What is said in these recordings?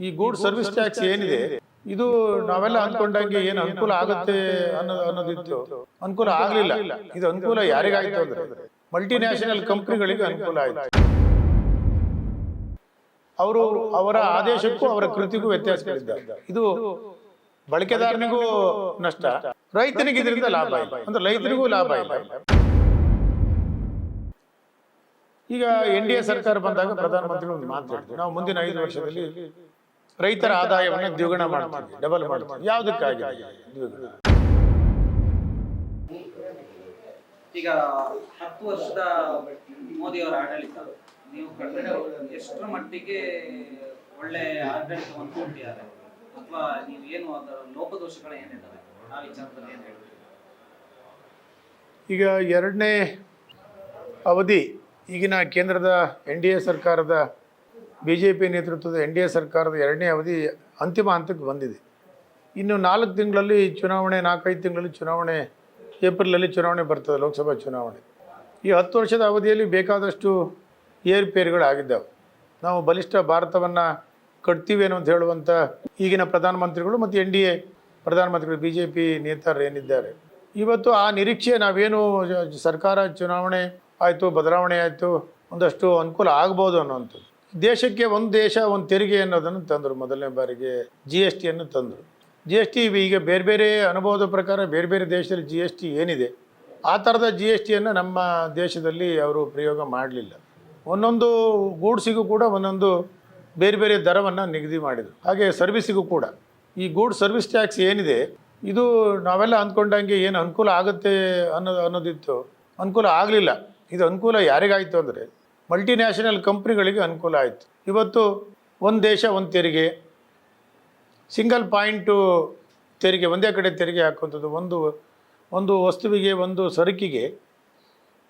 ಈ ಗೂಡ್ service tax ಏನಿದೆ? ಇದು ನಾವೆಲ್ಲ ಅನ್ಕೊಂಡಂಗೆ ಏನು ಅನುಕೂಲ ಆಗುತ್ತೆ ಅನ್ನೋದು ಅನ್ನೋದಿತ್ತು ಅನುಕೂಲ ಆಗ್ಲಿಲ್ಲ. ಇದು ಅನುಕೂಲ ಯಾರಿಗಾಯ್ತು ಅಂದ್ರೆ ಮಲ್ಟಿನ್ಯಾಷನಲ್ ಕಂಪ್ನಿಗಳಿಗೆ ಅನುಕೂಲ ಆಯ್ತು. ಅವರು ಅವರ ಆದೇಶಕ್ಕೂ ಅವರ ಕೃತಿಗೂ ವ್ಯತ್ಯಾಸಗಳಿದ್ದಾವೆ ಇದು ಬಳಕೆದಾರನಿಗೂ ನಷ್ಟ. ರೈತನಿಗೆ ಇದರಿಂದ ಲಾಭ ಇಲ್ಲ. ಅಂದ್ರೆ ರೈತನಿಗೂ ಲಾಭ ಇಲ್ಲ. ಈಗ ಎನ್ ಡಿ ಎ ಸರ್ಕಾರ ಬಂದಾಗ ಪ್ರಧಾನಮಂತ್ರಿಗಳು ಒಂದು ಮಾತು ಹೇಳಿದ್ರು ನಾವು ಮುಂದಿನ ಐದು ವರ್ಷದಲ್ಲಿ ರೈತರ ಆದಾಯವನ್ನು ದ್ವಿಗುಣ ಮಾಡ್ತೀವಿ ಡಬಲ್ ಮಾಡ್ತೀವಿ. ಯಾವುದಕ್ಕಾಗಿ? ದ್ವಿಗುಣ. ಈಗ ಹತ್ತು ವರ್ಷದ ಮೋದಿಯವರ ಆಡಳಿತ ನೀವು ಕಂಡ್ರೆ ಎಷ್ಟರ ಮಟ್ಟಿಗೆ ಒಳ್ಳೆ ಆಡಳಿತವನ್ನು ಕೊಟ್ಟಿದ್ದಾರೆ? ಅಥವಾ ನೀವು ಏನು ಅದರ ಲೋಪದೋಷಗಳು ಏನಿದ್ದಾವೆ? ಆ ವಿಚಾರದಲ್ಲಿ ಏನು ಹೇಳ್ತೀವಿ ಈಗ ಎರಡನೇ ಅವಧಿ ಈಗಿನ ಕೇಂದ್ರದ ಎನ್ ಡಿ ಎ ಸರ್ಕಾರದ ಬಿ ಜೆ ಪಿ ನೇತೃತ್ವದ ಎನ್ ಡಿ ಎ ಸರ್ಕಾರದ ಎರಡನೇ ಅವಧಿ ಅಂತಿಮ ಹಂತಕ್ಕೆ ಬಂದಿದೆ. ಇನ್ನು ನಾಲ್ಕು ತಿಂಗಳಲ್ಲಿ ಚುನಾವಣೆ, ನಾಲ್ಕೈದು ತಿಂಗಳಲ್ಲಿ ಚುನಾವಣೆ, ಏಪ್ರಿಲಲ್ಲಿ ಚುನಾವಣೆ ಬರ್ತದೆ, ಲೋಕಸಭಾ ಚುನಾವಣೆ. ಈ ಹತ್ತು ವರ್ಷದ ಅವಧಿಯಲ್ಲಿ ಬೇಕಾದಷ್ಟು ಏರುಪೇರುಗಳಾಗಿದ್ದಾವೆ ನಾವು ಬಲಿಷ್ಠ ಭಾರತವನ್ನು ಕಟ್ತೀವಿ ಅಂತ ಹೇಳುವಂಥ ಈಗಿನ ಪ್ರಧಾನಮಂತ್ರಿಗಳು ಮತ್ತು ಎನ್ ಡಿ ಎ ಪ್ರಧಾನಮಂತ್ರಿಗಳು ಬಿ ಜೆ ಪಿ ನೇತಾರರು ಏನಿದ್ದಾರೆ. ಇವತ್ತು ಆ ನಿರೀಕ್ಷೆ, ನಾವೇನು ಸರ್ಕಾರ ಚುನಾವಣೆ ಆಯಿತು, ಬದಲಾವಣೆ ಆಯಿತು, ಒಂದಷ್ಟು ಅನುಕೂಲ ಆಗ್ಬೋದು ಅನ್ನೋವಂಥದ್ದು. ದೇಶಕ್ಕೆ ಒಂದು ದೇಶ, ಒಂದು ತೆರಿಗೆ ಅನ್ನೋದನ್ನು ತಂದರು. ಮೊದಲನೇ ಬಾರಿಗೆ ಜಿ ಎಸ್ ಟಿಯನ್ನು ತಂದರು. ಜಿ ಎಸ್ ಟಿ ಈಗ ಬೇರೆ ಬೇರೆ ಅನುಭವದ ಪ್ರಕಾರ ಬೇರೆ ಬೇರೆ ದೇಶದಲ್ಲಿ ಜಿ ಎಸ್ ಟಿ ಏನಿದೆ, ಆ ಥರದ ಜಿ ಎಸ್ ಟಿಯನ್ನು ನಮ್ಮ ದೇಶದಲ್ಲಿ ಅವರು ಪ್ರಯೋಗ ಮಾಡಲಿಲ್ಲ. ಒಂದೊಂದು ಗೂಡ್ಸಿಗೂ ಕೂಡ ಒಂದೊಂದು ಬೇರೆ ಬೇರೆ ದರವನ್ನು ನಿಗದಿ ಮಾಡಿದರು. ಹಾಗೆ ಸರ್ವಿಸಿಗೂ ಕೂಡ. ಈ ಗೂಡ್ ಸರ್ವಿಸ್ ಟ್ಯಾಕ್ಸ್ ಏನಿದೆ, ಇದು ನಾವೆಲ್ಲ ಅಂದ್ಕೊಂಡಂಗೆ ಏನು ಅನುಕೂಲ ಆಗುತ್ತೆ ಅನ್ನೋದು ಅನ್ನೋದಿತ್ತು. ಅನುಕೂಲ ಆಗಲಿಲ್ಲ. ಇದು ಅನುಕೂಲ ಯಾರಿಗಾಯಿತು ಅಂದರೆ ಮಲ್ಟಿನ್ಯಾಷನಲ್ ಕಂಪ್ನಿಗಳಿಗೆ ಅನುಕೂಲ ಆಯಿತು. ಇವತ್ತು ಒಂದು ದೇಶ, ಒಂದು ತೆರಿಗೆ. ಸಿಂಗಲ್ ಪಾಯಿಂಟು ತೆರಿಗೆ, ಒಂದೇ ಕಡೆ ತೆರಿಗೆ ಹಾಕುವಂಥದ್ದು ಒಂದು ಒಂದು ವಸ್ತುವಿಗೆ, ಒಂದು ಸರಕಿಗೆ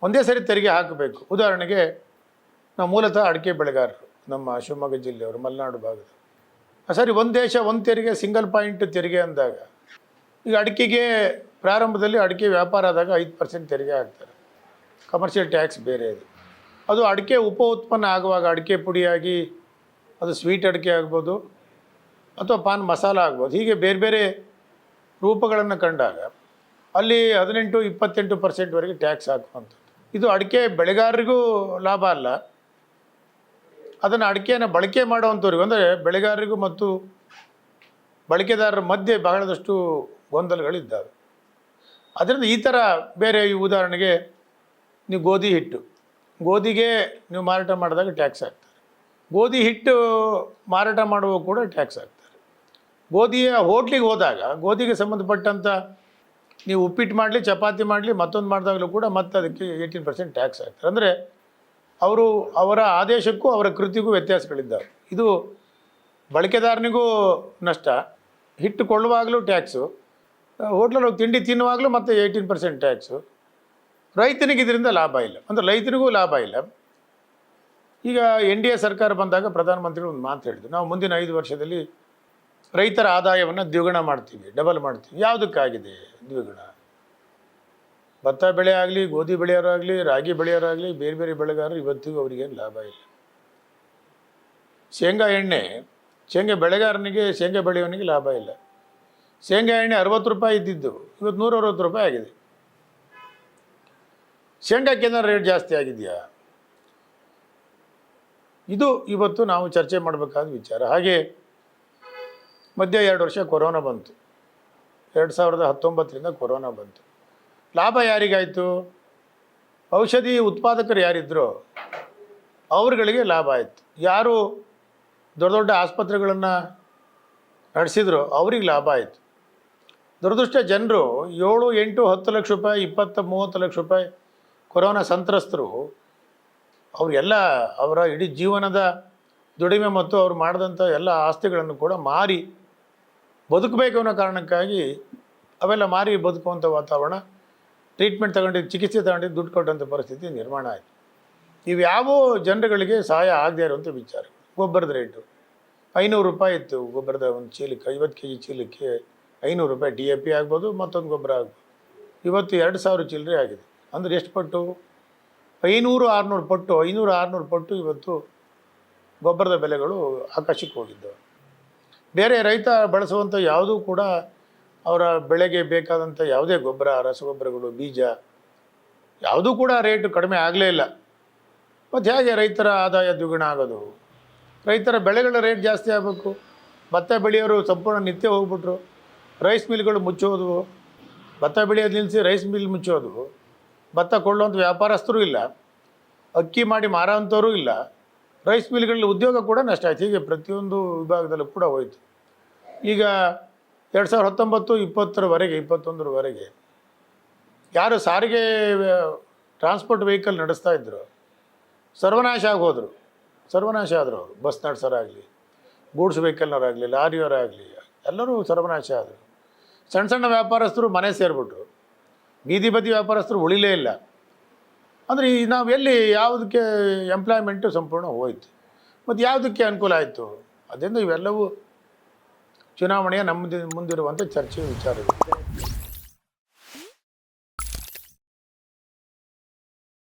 ಒಂದೇ ಸರಿ ತೆರಿಗೆ ಹಾಕಬೇಕು. ಉದಾಹರಣೆಗೆ ನಾವು ಮೂಲತಃ ಅಡಿಕೆ ಬೆಳೆಗಾರರು, ನಮ್ಮ ಶಿವಮೊಗ್ಗ ಜಿಲ್ಲೆಯವರು, ಮಲೆನಾಡು ಭಾಗದ ಸರಿ ಒಂದು ದೇಶ, ಒಂದು ತೆರಿಗೆ ಸಿಂಗಲ್ ಪಾಯಿಂಟ್ ತೆರಿಗೆ ಅಂದಾಗ ಈಗ ಅಡಿಕೆಗೆ ಪ್ರಾರಂಭದಲ್ಲಿ ಅಡಿಕೆ ವ್ಯಾಪಾರ ಆದಾಗ ಐದು ಪರ್ಸೆಂಟ್ ತೆರಿಗೆ ಹಾಕ್ತಾರೆ. ಕಮರ್ಷಿಯಲ್ ಟ್ಯಾಕ್ಸ್ ಬೇರೆ ಅದು. ಅದು ಅಡಿಕೆ ಉಪ ಉತ್ಪನ್ನ ಆಗುವಾಗ ಅಡಿಕೆ ಪುಡಿಯಾಗಿ, ಅದು ಸ್ವೀಟ್ ಅಡಿಕೆ ಆಗ್ಬೋದು, ಅಥವಾ ಪಾನ್ ಮಸಾಲ ಆಗ್ಬೋದು. ಹೀಗೆ ಬೇರೆ ಬೇರೆ ರೂಪಗಳನ್ನು ಕಂಡಾಗ ಅಲ್ಲಿ ಹದಿನೆಂಟು, ಇಪ್ಪತ್ತೆಂಟು ಪರ್ಸೆಂಟ್ವರೆಗೆ ಟ್ಯಾಕ್ಸ್ ಹಾಕುವಂಥದ್ದು. ಇದು ಅಡಿಕೆ ಬೆಳೆಗಾರರಿಗೂ ಲಾಭ ಅಲ್ಲ. ಅದನ್ನು ಅಡಿಕೆಯನ್ನು ಬಳಕೆ ಮಾಡುವಂಥವ್ರಿಗೂ, ಅಂದರೆ ಬೆಳೆಗಾರರಿಗೂ ಮತ್ತು ಬಳಕೆದಾರರ ಮಧ್ಯೆ ಬಹಳದಷ್ಟು ಗೊಂದಲಗಳಿದ್ದಾವೆ. ಅದರಿಂದ ಈ ಥರ ಬೇರೆ ಉದಾಹರಣೆಗೆ ನೀವು ಗೋಧಿ ಹಿಟ್ಟು. ಗೋಧಿಗೆ ನೀವು ಮಾರಾಟ ಮಾಡಿದಾಗ ಟ್ಯಾಕ್ಸ್ ಹಾಕ್ತಾರೆ. ಗೋಧಿ ಹಿಟ್ಟು ಮಾರಾಟ ಮಾಡುವ ಕೂಡ ಟ್ಯಾಕ್ಸ್ ಹಾಕ್ತಾರೆ. ಗೋಧಿಯ ಹೋಟ್ಲಿಗೆ ಹೋದಾಗ, ಗೋಧಿಗೆ ಸಂಬಂಧಪಟ್ಟಂಥ ನೀವು ಉಪ್ಪಿಟ್ಟು ಮಾಡಲಿ, ಚಪಾತಿ ಮಾಡಲಿ, ಮತ್ತೊಂದು ಮಾಡಿದಾಗಲೂ ಕೂಡ ಮತ್ತೆ ಅದಕ್ಕೆ ಏಯ್ಟೀನ್ ಪರ್ಸೆಂಟ್ ಟ್ಯಾಕ್ಸ್ ಹಾಕ್ತಾರೆ. ಅಂದರೆ ಅವರು ಅವರ ಆದೇಶಕ್ಕೂ ಅವರ ಕೃತಿಗೂ ವ್ಯತ್ಯಾಸಗಳಿದ್ದಾವೆ. ಇದು ಬಳಕೆದಾರನಿಗೂ ನಷ್ಟ. ಹಿಟ್ಟು ಕೊಳ್ಳುವಾಗಲೂ ಟ್ಯಾಕ್ಸು. ಹೋಟ್ಲಲ್ಲಿ ತಿಂಡಿ ತಿನ್ನುವಾಗಲೂ ಮತ್ತೆ ಏಯ್ಟೀನ್ ಪರ್ಸೆಂಟ್ ಟ್ಯಾಕ್ಸು. ರೈತನಿಗೆ ಇದರಿಂದ ಲಾಭ ಇಲ್ಲ. ಅಂದರೆ ರೈತನಿಗೂ ಲಾಭ ಇಲ್ಲ. ಈಗ ಎನ್ ಡಿ ಎ ಸರ್ಕಾರ ಬಂದಾಗ ಪ್ರಧಾನಮಂತ್ರಿಗಳು ಒಂದು ಮಾತು ಹೇಳಿದ್ರು. ನಾವು ಮುಂದಿನ ಐದು ವರ್ಷದಲ್ಲಿ ರೈತರ ಆದಾಯವನ್ನು ದ್ವಿಗುಣ ಮಾಡ್ತೀವಿ ಡಬಲ್ ಮಾಡ್ತೀವಿ. ಯಾವುದಕ್ಕಾಗಿದೆ ದ್ವಿಗುಣ? ಭತ್ತ ಬೆಳೆ ಆಗಲಿ ಗೋಧಿ ಬೆಳೆಯೋರಾಗಲಿ, ರಾಗಿ ಬೆಳೆಯೋರಾಗಲಿ, ಬೇರೆ ಬೇರೆ ಬೆಳೆಗಾರರು ಇವತ್ತಿಗೂ ಅವರಿಗೇನು ಲಾಭ ಇಲ್ಲ. ಶೇಂಗಾ ಎಣ್ಣೆ, ಶೇಂಗಾ ಬೆಳೆಗಾರನಿಗೆ, ಶೇಂಗಾ ಬೆಳೆಯೋನಿಗೆ ಲಾಭ ಇಲ್ಲ. ಶೇಂಗಾ ಎಣ್ಣೆ ಅರವತ್ತು ರೂಪಾಯಿ ಇದ್ದಿದ್ದು, ಇವತ್ತು ನೂರ ಅರವತ್ತು ರೂಪಾಯಿ ಆಗಿದೆ. ಶೇಂಗಾಕ್ಕೆ ಏನಾದ್ರು ರೇಟ್ ಜಾಸ್ತಿ ಆಗಿದೆಯಾ? ಇದು ಇವತ್ತು ನಾವು ಚರ್ಚೆ ಮಾಡಬೇಕಾದ ವಿಚಾರ. ಹಾಗೆ ಮಧ್ಯ ಎರಡು ವರ್ಷ ಕೊರೋನಾ ಬಂತು. ಎರಡು ಸಾವಿರದ ಹತ್ತೊಂಬತ್ತರಿಂದ ಕೊರೋನಾ ಬಂತು. ಲಾಭ ಯಾರಿಗಾಯಿತು? ಔಷಧಿ ಉತ್ಪಾದಕರು ಯಾರಿದ್ರೋ? ಅವ್ರಗಳಿಗೆ ಲಾಭ ಆಯಿತು. ಯಾರು ದೊಡ್ಡ ದೊಡ್ಡ ಆಸ್ಪತ್ರೆಗಳನ್ನು ನಡೆಸಿದ್ರು ಅವ್ರಿಗೆ ಲಾಭ ಆಯಿತು. ದುರದೃಷ್ಟ ಜನರು ಏಳು ಎಂಟು ಹತ್ತು ಲಕ್ಷ ರೂಪಾಯಿ, ಇಪ್ಪತ್ತು ಮೂವತ್ತು ಲಕ್ಷ ರೂಪಾಯಿ ಕೊರೋನಾ ಸಂತ್ರಸ್ತರು ಅವರೆಲ್ಲ ಅವರ ಇಡೀ ಜೀವನದ ದುಡಿಮೆ ಮತ್ತು ಅವ್ರು ಮಾಡಿದಂಥ ಎಲ್ಲ ಆಸ್ತಿಗಳನ್ನು ಕೂಡ ಮಾರಿ ಬದುಕಬೇಕು ಅನ್ನೋ ಕಾರಣಕ್ಕಾಗಿ ಅವೆಲ್ಲ ಮಾರಿ ಬದುಕುವಂಥ ವಾತಾವರಣ, ಟ್ರೀಟ್ಮೆಂಟ್ ತಗೊಂಡಿದ್ದು, ಚಿಕಿತ್ಸೆ ತಗೊಂಡಿದ್ದು, ದುಡ್ಡು ಕೊಟ್ಟಂಥ ಪರಿಸ್ಥಿತಿ ನಿರ್ಮಾಣ ಆಯಿತು. ಇವ್ಯಾವ ಜನರುಗಳಿಗೆ ಸಹಾಯ ಆಗದೇ ಇರುವಂಥ ವಿಚಾರ. ಗೊಬ್ಬರದ ರೇಟು ಐನೂರು ರೂಪಾಯಿ ಇತ್ತು, ಗೊಬ್ಬರದ ಒಂದು ಚೀಲಕ್ಕೆ, ಐವತ್ತು ಕೆ ಜಿ ಚೀಲಕ್ಕೆ ಐನೂರು ರೂಪಾಯಿ ಡಿ ಎ ಪಿ ಆಗ್ಬೋದು, ಮತ್ತೊಂದು ಗೊಬ್ಬರ ಆಗ್ಬೋದು. ಇವತ್ತು ಎರಡು ಸಾವಿರ ಚಿಲ್ಲರೆ ಆಗಿದೆ. ಅಂದರೆ ಎಷ್ಟು ಪಟ್ಟು? ಐನೂರು ಆರುನೂರು ಪಟ್ಟು, ಐನೂರು ಆರುನೂರು ಪಟ್ಟು ಇವತ್ತು ಗೊಬ್ಬರದ ಬೆಲೆಗಳು ಆಕಾಶಕ್ಕೆ ಹೋಗಿದ್ದವು. ಬೇರೆ ರೈತ ಬಳಸುವಂಥ ಯಾವುದೂ ಕೂಡ ಅವರ ಬೆಳೆಗೆ ಬೇಕಾದಂಥ ಯಾವುದೇ ಗೊಬ್ಬರ, ರಸಗೊಬ್ಬರಗಳು, ಬೀಜ ಯಾವುದೂ ಕೂಡ ರೇಟ್ ಕಡಿಮೆ ಆಗಲೇ ಇಲ್ಲ. ಮತ್ತು ಹೇಗೆ ರೈತರ ಆದಾಯ ದ್ವಿಗುಣ ಆಗೋದು? ರೈತರ ಬೆಳೆಗಳ ರೇಟ್ ಜಾಸ್ತಿ ಆಗಬೇಕು. ಭತ್ತ ಬೆಳೆಯೋರು ಸಂಪೂರ್ಣ ನಿತ್ಯ ಹೋಗ್ಬಿಟ್ರು. ರೈಸ್ ಮಿಲ್ಗಳು ಮುಚ್ಚೋದು. ಭತ್ತ ಬೆಳೆಯೋದು ನಿಲ್ಲಿಸಿ ರೈಸ್ ಮಿಲ್ ಮುಚ್ಚೋದು. ಭತ್ತ ಕೊಳ್ಳುವಂಥ ವ್ಯಾಪಾರಸ್ಥರು ಇಲ್ಲ. ಅಕ್ಕಿ ಮಾಡಿ ಮಾರೋವಂಥವ್ರು ಇಲ್ಲ. ರೈಸ್ ಮಿಲ್ಗಳಲ್ಲಿ ಉದ್ಯೋಗ ಕೂಡ ನಷ್ಟ ಆಯ್ತು. ಹೀಗೆ ಪ್ರತಿಯೊಂದು ವಿಭಾಗದಲ್ಲೂ ಕೂಡ ಹೋಯಿತು. ಈಗ ಎರಡು ಸಾವಿರದ ಹತ್ತೊಂಬತ್ತು, ಇಪ್ಪತ್ತರವರೆಗೆ, ಇಪ್ಪತ್ತೊಂದರವರೆಗೆ ಯಾರು ಸಾರಿಗೆ ಟ್ರಾನ್ಸ್ಪೋರ್ಟ್ ವೆಹಿಕಲ್ ನಡೆಸ್ತಾ ಇದ್ದರು ಸರ್ವನಾಶ ಆಗೋದ್ರು. ಸರ್ವನಾಶ ಆದರು ಅವರು. ಬಸ್ ನಡೆಸೋರಾಗಲಿ, ಗೂಡ್ಸ್ ವೆಹಿಕಲ್ನವರಾಗಲಿ, ಲಾರಿಯವರಾಗಲಿ, ಎಲ್ಲರೂ ಸರ್ವನಾಶ ಆದರು. ಸಣ್ಣ ಸಣ್ಣ ವ್ಯಾಪಾರಸ್ಥರು ಮನೆ ಸೇರಿಬಿಟ್ರು. ಬೀದಿ ಬದಿ ವ್ಯಾಪಾರಸ್ಥರು ಉಳಿಲೇ ಇಲ್ಲ. ಅಂದರೆ ಈ ನಾವು ಎಲ್ಲಿ ಯಾವುದಕ್ಕೆ ಎಂಪ್ಲಾಯ್ಮೆಂಟು ಸಂಪೂರ್ಣ ಹೋಯ್ತು. ಮತ್ತು ಯಾವುದಕ್ಕೆ ಅನುಕೂಲ ಆಯಿತು? ಅದರಿಂದ ಇವೆಲ್ಲವೂ ಚುನಾವಣೆಯ ನಮ್ಮದು ಮುಂದಿರುವಂಥ ಚರ್ಚೆಯ ವಿಚಾರಗಳು.